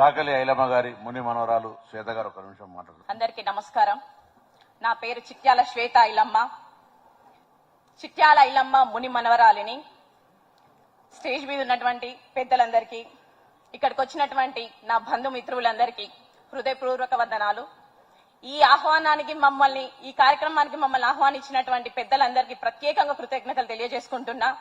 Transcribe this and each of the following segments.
చాకలి ఐలమ్మ గారి ముని మనోరాలు శ్వేత గారు ఒక నిమిషం మాట్లాడు అందరికీ నమస్కారం. నా పేరు చిట్యాల శ్వేత ఐలమ్మ. చిట్యాల ఐలమ్మ ముని మనవరాలిని స్టేజ్ మీద ఉన్నటువంటి పెద్దలందరికీ ఇక్కడికి వచ్చినటువంటి నా బంధుమిత్రులందరికీ హృదయపూర్వక వందనాలు. ఈ ఆహ్వానానికి మమ్మల్ని ఈ కార్యక్రమానికి మమ్మల్ని ఆహ్వానించినటువంటి పెద్దలందరికీ ప్రత్యేకంగా కృతజ్ఞతలు తెలియజేసుకుంటున్నా.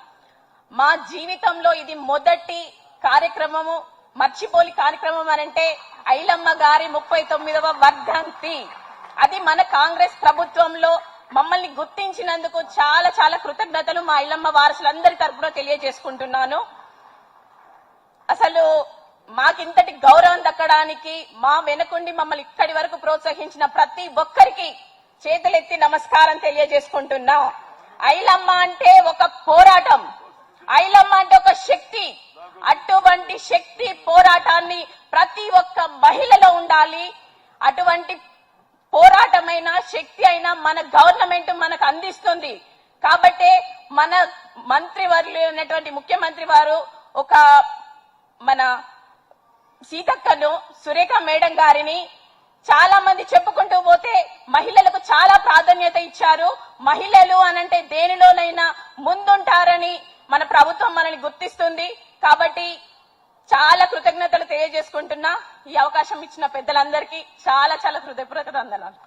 మా జీవితంలో ఇది మొదటి కార్యక్రమము. మర్చిపోలి కార్యక్రమం అనంటే ఐలమ్మ గారి ముప్పై తొమ్మిదవ వర్ధంతి. అది మన కాంగ్రెస్ ప్రభుత్వంలో మమ్మల్ని గుర్తించినందుకు చాలా చాలా కృతజ్ఞతలు మా ఐలమ్మ వారసులందరి తరపున తెలియజేసుకుంటున్నాను. అసలు మాకింతటి గౌరవం దక్కడానికి మా వెనకుండి మమ్మల్ని ఇక్కడి వరకు ప్రోత్సహించిన ప్రతి ఒక్కరికి చేతులెత్తి నమస్కారం తెలియజేసుకుంటున్నా. ఐలమ్మ అంటే ఒక పోరాటం. ఐలమ్మ అంటే ఒక శక్తి. అటువంటి శక్తి పోరాటాన్ని ప్రతి ఒక్క మహిళలో ఉండాలి. అటువంటి పోరాటమైన శక్తి అయినా మన గవర్నమెంట్ మనకు అందిస్తుంది. కాబట్టే మన మంత్రి వారు ఉన్నటువంటి ముఖ్యమంత్రి వారు ఒక మన సీతక్కను సురేఖ మేడం గారిని చాలా మంది చెప్పుకుంటూ పోతే మహిళలకు చాలా ప్రాధాన్యత ఇచ్చారు. మహిళలు అనంటే దేనిలోనైనా ముందుంటారని మన ప్రభుత్వం మనల్ని గుర్తిస్తుంది కాబట్టి చాలా కృతజ్ఞతలు తెలియజేసుకుంటున్నా ఈ అవకాశం ఇచ్చిన పెద్దలందరికీ చాలా చాలా హృదయపూర్వక వందనాలు.